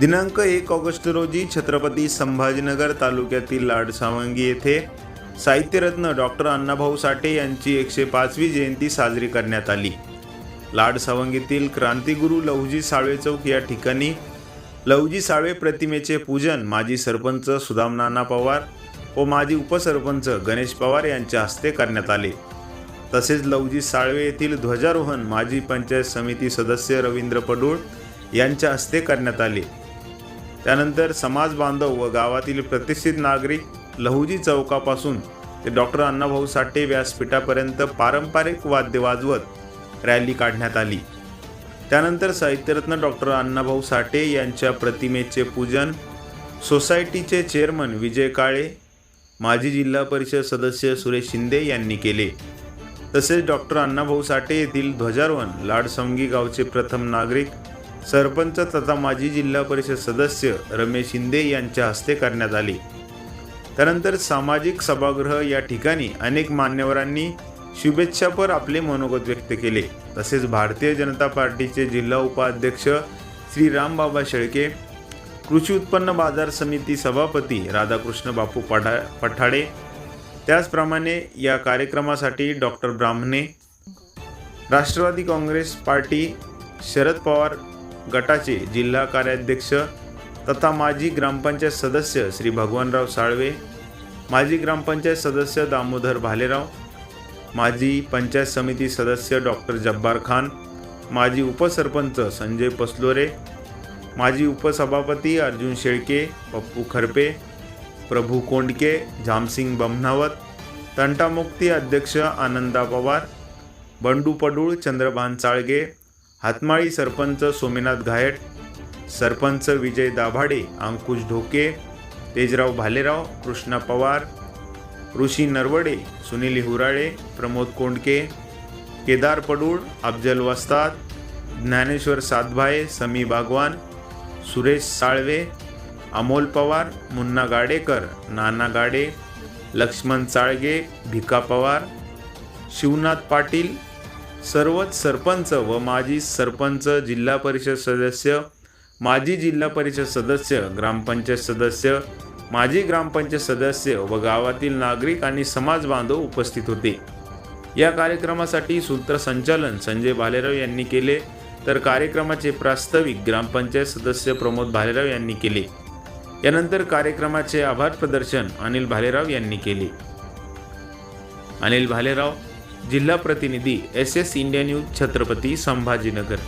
दिनांक एक ऑगस्ट रोजी छत्रपती संभाजीनगर तालुक्यातील लाडसावंगी येथे साहित्यरत्न डॉक्टर अण्णाभाऊ साठे यांची एकशे पाचवी जयंती साजरी करण्यात आली. लाडसावंगीतील क्रांतिगुरू लहुजी साळवे चौक या ठिकाणी लहुजी साळवे प्रतिमेचे पूजन माजी सरपंच सुदामनाना पवार व माजी उपसरपंच गणेश पवार यांच्या हस्ते करण्यात आले. तसेच लवजी साळवे येथील ध्वजारोहण माजी पंचायत समिती सदस्य रवींद्र पडूळ यांच्या हस्ते करण्यात आले. त्यानंतर समाज बांधव व गावातील प्रतिष्ठित नागरिक लहुजी चौकापासून ते डॉक्टर अण्णाभाऊ साठे व्यासपीठापर्यंत पारंपरिक वाद्य वाजवत रॅली काढण्यात आली. त्यानंतर साहित्यरत्न डॉक्टर अण्णाभाऊ साठे यांच्या प्रतिमेचे पूजन सोसायटीचे चेअरमन विजय काळे माजी जिल्हा परिषद सदस्य सुरेश शिंदे यांनी केले. तसेच डॉक्टर अण्णाभाऊ साठे येथील ध्वजारोहण लाडसंगी गावचे प्रथम नागरिक सरपंच तथा माजी जिल्हा परिषद सदस्य रमेश शिंदे यांच्या हस्ते करण्यात आले. त्यानंतर सामाजिक सभागृह या ठिकाणी अनेक मान्यवरांनी शुभेच्छापर आपले मनोगत व्यक्त केले. तसेच भारतीय जनता पार्टीचे जिल्हा उपाध्यक्ष श्री रामबाबा शेळके कृषी उत्पन्न बाजार समिती सभापती राधाकृष्ण बापू पठा पठाडे त्याचप्रमाणे या कार्यक्रमासाठी doctor Brahmane Rashtravadi Congress party Sharad Pawar गटाचे जिल्हा कार्याध्यक्ष तथा माजी ग्रामपंचायत सदस्य श्री भगवानराव साळवे माजी ग्रामपंचायत सदस्य दामोदर भालेराव माजी पंचायत समिती सदस्य डॉक्टर जब्बार खान माजी उपसरपंच संजय पसलोरे माजी उपसभापती अर्जुन शेळके पप्पू खरपे प्रभू कोंडके झामसिंग बमनावत तंटामुक्ती अध्यक्ष आनंदा पवार बंडू पडूळ चंद्रभान चाळगे हातमाळी सरपंच सोमीनाथ घायट सरपंच विजय दाभाडे अंकुश ढोके तेजराव भालेराव कृष्णा पवार ऋषी नरवडे सुनील हुराळे प्रमोद कोंडके केदार पडूळ अफजल वस्ताद ज्ञानेश्वर सातभाये समी बागवान सुरेश साळवे अमोल पवार मुन्ना गाडेकर नाना गाडे लक्ष्मण चाळगे भिका पवार शिवनाथ पाटील सर्वच सरपंच व माजी सरपंच जिल्हा परिषद सदस्य माजी जिल्हा परिषद सदस्य ग्रामपंचायत सदस्य माजी ग्रामपंचायत सदस्य व गावातील नागरिक आणि समाज बांधव उपस्थित होते. या कार्यक्रमासाठी सूत्रसंचालन संजय भालेराव यांनी केले तर कार्यक्रमाचे प्रास्ताविक ग्रामपंचायत सदस्य प्रमोद भालेराव यांनी केले. यानंतर कार्यक्रमाचे आभार प्रदर्शन अनिल भालेराव यांनी केले. अनिल भालेराव जिल्हा प्रतिनिधी S S India news Chhatrapati Sambhajinagar.